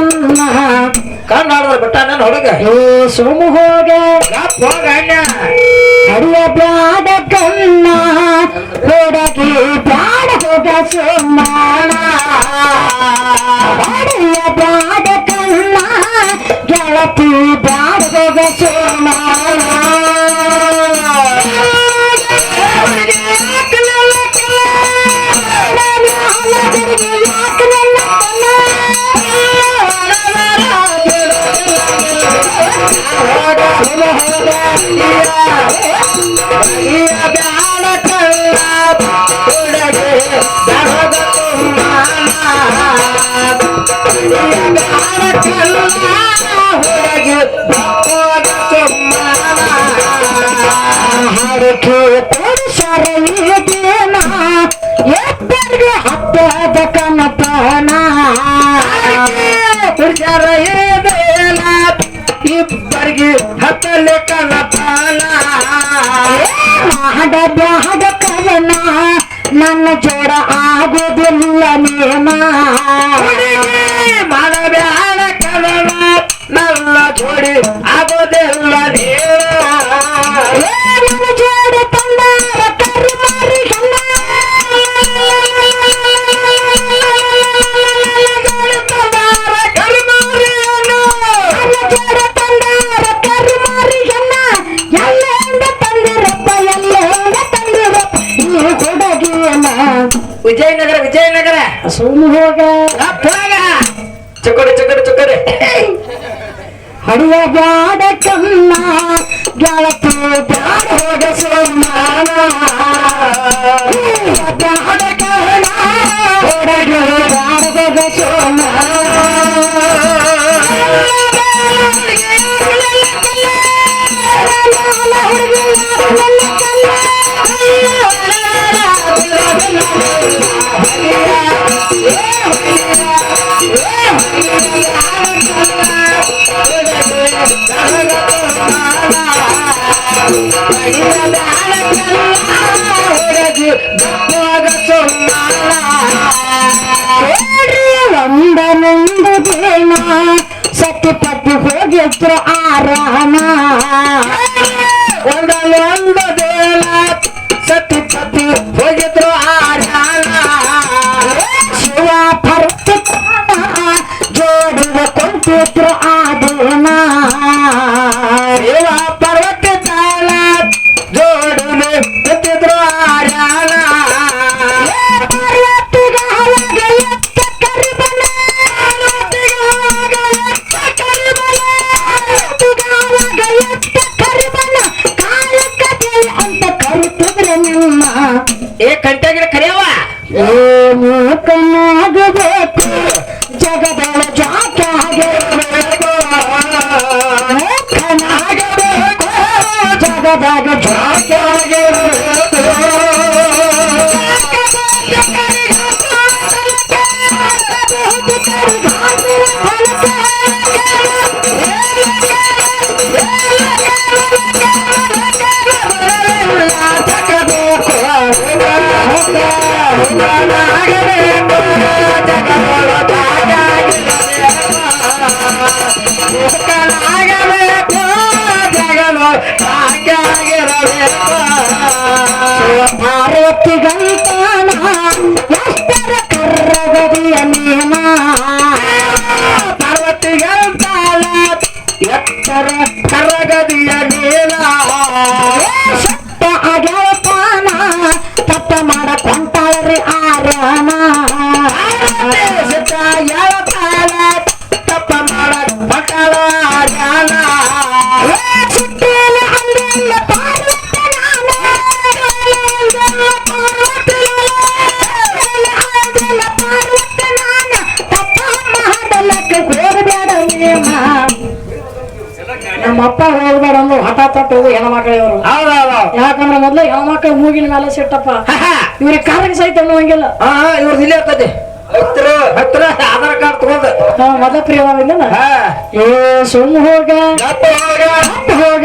ಕನ್ನ ಕಣ್ಣಾಡದ್ರ ಬಿಟ್ಟ ನನ್ನ ಹುಡುಗ ಏ ಸೋಮು ಹೋಗ. ಗಪ್ ಹೋಗ ಅಣ್ಣ. ಹರಿಯ ಬ್ಯಾಡ ಕನ್ನ ಹುಡುಗಿ ಬ್ಯಾಡ ಹೋಗ ಸೋಮಾನ ಹರಿಯ ಬ್ಯಾಡ ಕನ್ನ ಗೆಳತಿ ಬ್ಯಾಡ ಹೋಗ ಸೋಮಾನ ಇಬ್ಬರಿಗೆ ಹತ್ತಲೆ ಕನಪಾನ ಹಡ ಬ್ಯಾಡ ಕವನ ನನ್ನ ಜೋಡ ಆಗೋದಿಲ್ಲ ನೇಮ ಮಾಡಬ್ಯಾಡ ಕದನ ನನ್ನ ಜೋಡಿ ಆಗೋದಿಲ್ಲ ನೀವ ಬ್ಯಾಡ ಕನ್ನ ಗೆಳತಿ ಬ್ಯಾಡ ಹೋಗ ಸೋಮಾನ ಒಂದನೊಂದು ದಿನ ಸತಿಪತಿ ಹೋಗಿದ್ರು ಆರಾಮ ಒಂದೊಂದು ದೇಲ ಸತಿ ನೇಮ ನಮ್ಮಪ್ಪ ಹೋಗ್ಬೇಡ ಅಂದ್ರು ಹಠ ತೊಟ್ಟು ಹೆಣ್ಮಕ್ಳು ಇವರು ಹೌದೌದು. ಯಾಕಂದ್ರೆ ಮೊದ್ಲು ಹೆಣ್ಮಕ್ಳು ಮೂಗಿನ ಮೇಲೆ ಸಿಟ್ಟಪ್ಪ. ಇವ್ರಿಗೆ ಕಾಲಿಗೆ ಸಹಿತ ಅನ್ನುವಂಗಿಲ್ಲ ಇವ್ರದ್ದು ಇಲ್ಲೇ ಇರ್ತದೆ. ಹತ್ತಿರ ಹತ್ರ ಆಧಾರ್ ಕಾರ್ಡ್ ತಗೊಂಡು. ನಾವು ಮೊದಲ ಪ್ರಿಯವಾಗಿಲ್ಲ ಏ ಸುಮ್ ಹೋಗ. ಹೋಗ. ಹೋಗ.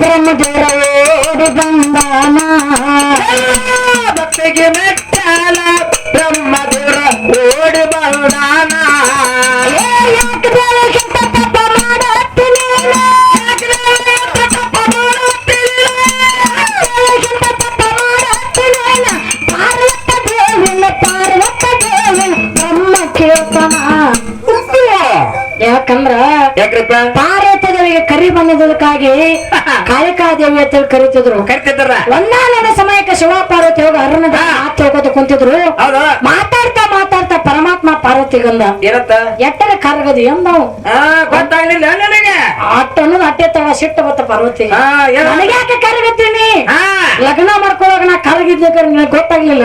ಬ್ರಹ್ಮದೇವ ಓಡಿ ಬಂದಾನ ಭಕ್ತಿಗೆ ಮೆಟ್ಟಾಲ ಬ್ರಹ್ಮದೇವ್ರ ಓಡಿ ಬಂದಾನ ಯಾಕೆ ಬೆಳಗಿಂತ ತಪ್ಪ ಮಾಡತ್ತೀನಿ ಬೆಳಗಿಂತ ತಪ್ಪ ಮಾಡತ್ತೀನಿ ಪಾರ್ವತ ದೇವಿನ ಪಾರ್ವತ ದೇವಿನ ಬ್ರಹ್ಮ ಕೇಳ್ತಾನ ಯಾಕಂದ್ರ ಯಾಕ್ರಿಪ್ಪ ಪಾರ್ವತ ದೇವಿಗೆ ಕರಿ ಬಂದದಕ್ಕಾಗಿ ಕಾಳಿಕಾ ದೇವಿ ಅಂತ ಹೇಳಿ ಕರಿತಿದ್ರು. ಕರಿತಿದ್ರ ಒಂದಾನೊಂದು ಸಮಯಕ್ಕೆ ಶಿವ ಪಾರ್ವತಿ ಹೋಗಿ ಅರ್ಣ ಮಾತು ಹೋಗೋದು ಕುಂತಿದ್ರು. ಮಾತಾಡ್ತಾ ಮಾತಾಡ್ತಾ ಪರಮಾತ್ಮ ಪಾರ್ವತಿಗಂದ ಏನತ್ತ ಎಟ್ಟರೆ ಕರಗದು ಎಂದ ಆ ಗೊತ್ತಾಗ್ಲಿಲ್ಲ. ನನಗೆ ಅನ್ನೋದು ಅಟ್ಟೆ ತಳ ಸಿಟ್ಟು ಬತ್ತ ಪಾರ್ವತಿ. ನನಗೆ ಯಾಕೆ ಕರಗತ್ತೀನಿ? ಲಗ್ನ ಮಾಡ್ಕೊಳಗ ನಾ ಕರಗಿದ್ದೆ ಗೊತ್ತಾಗ್ಲಿಲ್ಲ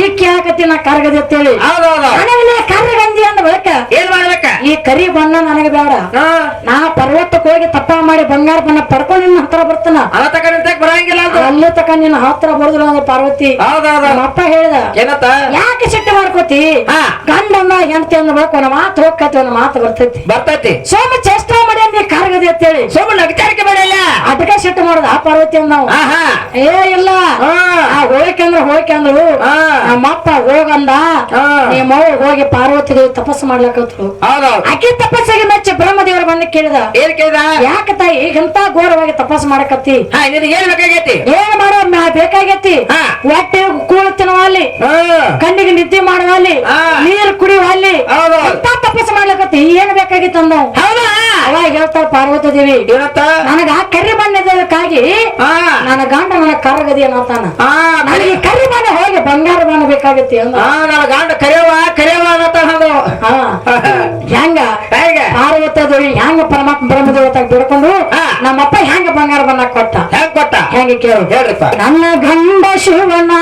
ಈ ಕೇಳಕತ್ತಿ ನಾ ಕರಗದೆ ಅಂತೇಳಿ? ಕರಗಂದಿ ಅಂದ ಬಳಿಕ ಏನ್ ಮಾಡ್ಬೇಕ? ಈ ಕರಿ ಬಣ್ಣ ನನಗೆ ಬೇಡ. ನಾ ಪರ್ವತಕ್ಕೆ ಹೋಗಿ ತಪ್ಪ ಮಾಡಿ ಬಂಗಾರ ಬಣ್ಣ ಪಡ್ಕೊಂಡು ನಿನ್ನ ಹತ್ರ ಬರ್ತಾನ. ಬರಂಗಿಲ್ಲ ಅಲ್ಲೂ ತಕ ನಿನ್ನ ಹತ್ರ ಬರುದಿಲ್ಲ ಅಂದ್ರೆ ಪಾರ್ವತಿ. ಅಪ್ಪ ಹೇಳ್ದ ಯಾಕೆ ಸಿಟ್ಟು ಮಾಡ್ಕೋತಿ? ಗಂಡನ್ನ ಗಂಡ ಅಂದ ಹೆಂಡತಿ ಅಂದ ಬಳಿಕ ಒಂದು ಮಾತು ಹೋಗ್ಕತಿ ಒಂದು ಮಾತು ಬರ್ತೈತಿ. ಬರ್ತೈತಿ. ಸೋಮ ಚೇಷ್ಟ ಮಾಡಿ ಕರಗದಿ ಅಂತೇಳಿ. ಸುಮ್ಮನೆ ನಗಚಾರಿಕೆ ಬೇಡಲ್ಲ ಅದಕ್ಕೆ ಸಿಟ್ಟು ಮಾಡುದ ಆ ಪಾರ್ವತಿ ಅಂದ ನಾವು. ಏ ಇಲ್ಲ. ಆ ಅಂದ್ರೆ ಹೋಯ್ಕೆ ಅಂದ್ರು ನಮ್ಮಪ್ಪ ಹೋಗಂದ. ನಿಮ್ಮ ಅವ್ರು ಹೋಗಿ ಪಾರ್ವತಿ ತಪಸ್ಸು ಮಾಡ್ಲಕತ್ರು ಅಕ್ಕಿ ಆಕೆ ತಪಸ್ಸಿಗೆ ಮೆಚ್ಚಿ ಬ್ರಹ್ಮದೇವರು ಬಂದು ಕೇಳಿದ. ಏನ್ ಕೇಳಿದ? ಯಾಕ ತಾಯಿ ಇಂತ ಘೋರವಾಗಿ ತಪಸ್ಸು ಮಾಡಕತ್ತಿ? ನಿನಗೆ ಏನ್ ಬೇಕಾಗೈತಿ? ಏನ್ ಮಾಡೋ ಬೇಕಾಗೈತಿ. ಹೊಟ್ಟೆ ಕೂಳು ತಿನ್ನುವಲ್ಲಿ ಕಣ್ಣಿಗೆ ನಿದ್ದೆ ಮಾಡುವಲ್ಲಿ. ನೀರು ಕುಡಿಯುವಲ್ಲಿ ತಪಸ್ಸು ಮಾಡ್ಲಕತ್ತಿ? ಏನ್ ಬೇಕಾಗಿತ್ತು ಅಂದ? ಹೌದಾ? ಅವಾಗ ಹೇಳ್ತಾವ ಪಾರ್ವತಿ ದೇವಿ ಏನತ್ತ ನನಗ ಕರಿ ಬಣ್ಣದಕ್ಕಾಗಿ ನನ್ನ ಗಂಡ ನನ್ನ ಕರಗದಿ ಅನ್ನತಾನ ನನಗೆ ಕರಿ ಬಣ್ಣ ಹೋಗಿ ಬಂಗಾರ ಬಣ್ಣ ಬೇಕಾಗುತ್ತೆ ನನ್ನ ಗಂಡ ಕರೆಯವ ಕರೆಯವ ಅಂತ ಅದು. ಹಾ. ಹೆಂಗ? ಹೇಗೆ? ಪಾರ್ವತ ದೇವಿ ಹೆಂಗ ಪರಮಾತ್ಮ ಬ್ರಹ್ಮದೇವತಾಗ ಬಿಡ್ಕೊಂಡು. ನಮ್ಮಪ್ಪ ಹೆಂಗ ಬಂಗಾರ ಬಣ್ಣ ಕೊಟ್ಟ? ಹೆಂಗ ಕೊಟ್ಟ? ಹೆಂಗ ಕೇಳು. ಹೇಳ್ರಿಪ್ಪ. ನನ್ನ ಗಂಡ ಶಿವನ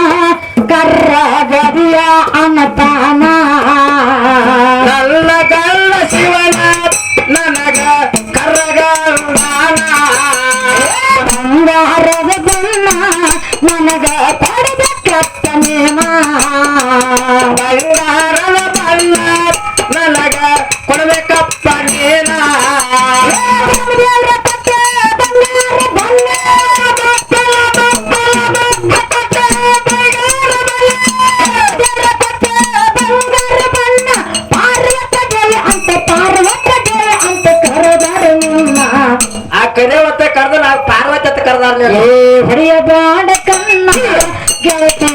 ಕರ್ರ ಗದಿಯ ಅನ್ನತಾನ ನನ್ನ ಗಲ್ಲ ಶಿವನ ಬಂಗಾರದ ಬಣ್ಣ ನನಗ ಏ ಹೊಡೆಯಬೇಡ ಕಣ್ಣ ಗೆಳತಿ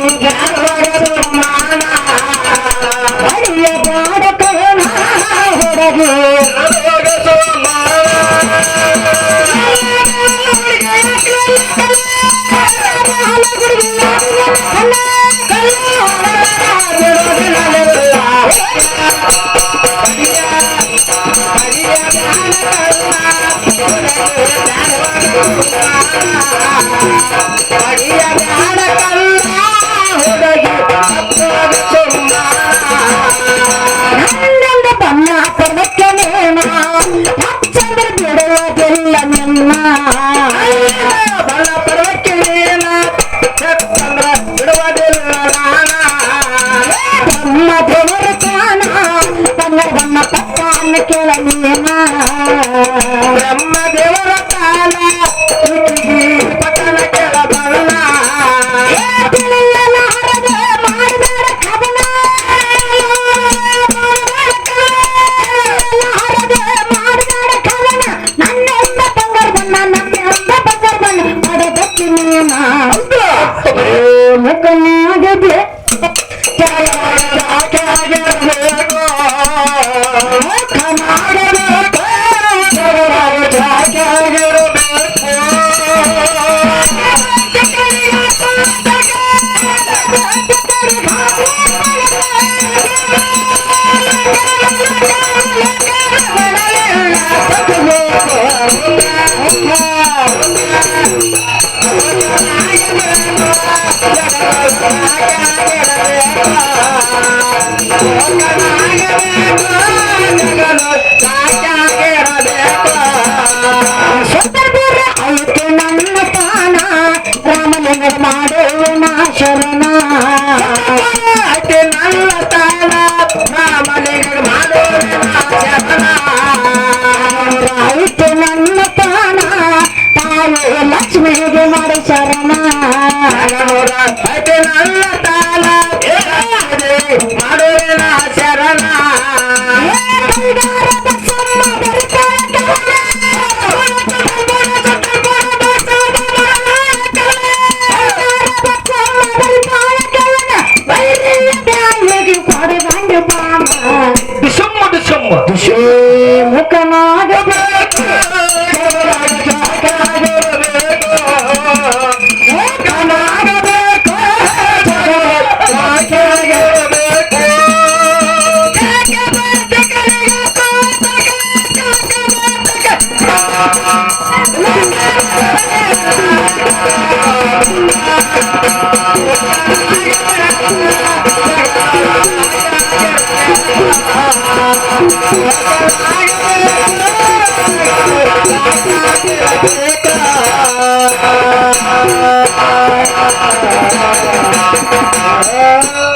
Thank you.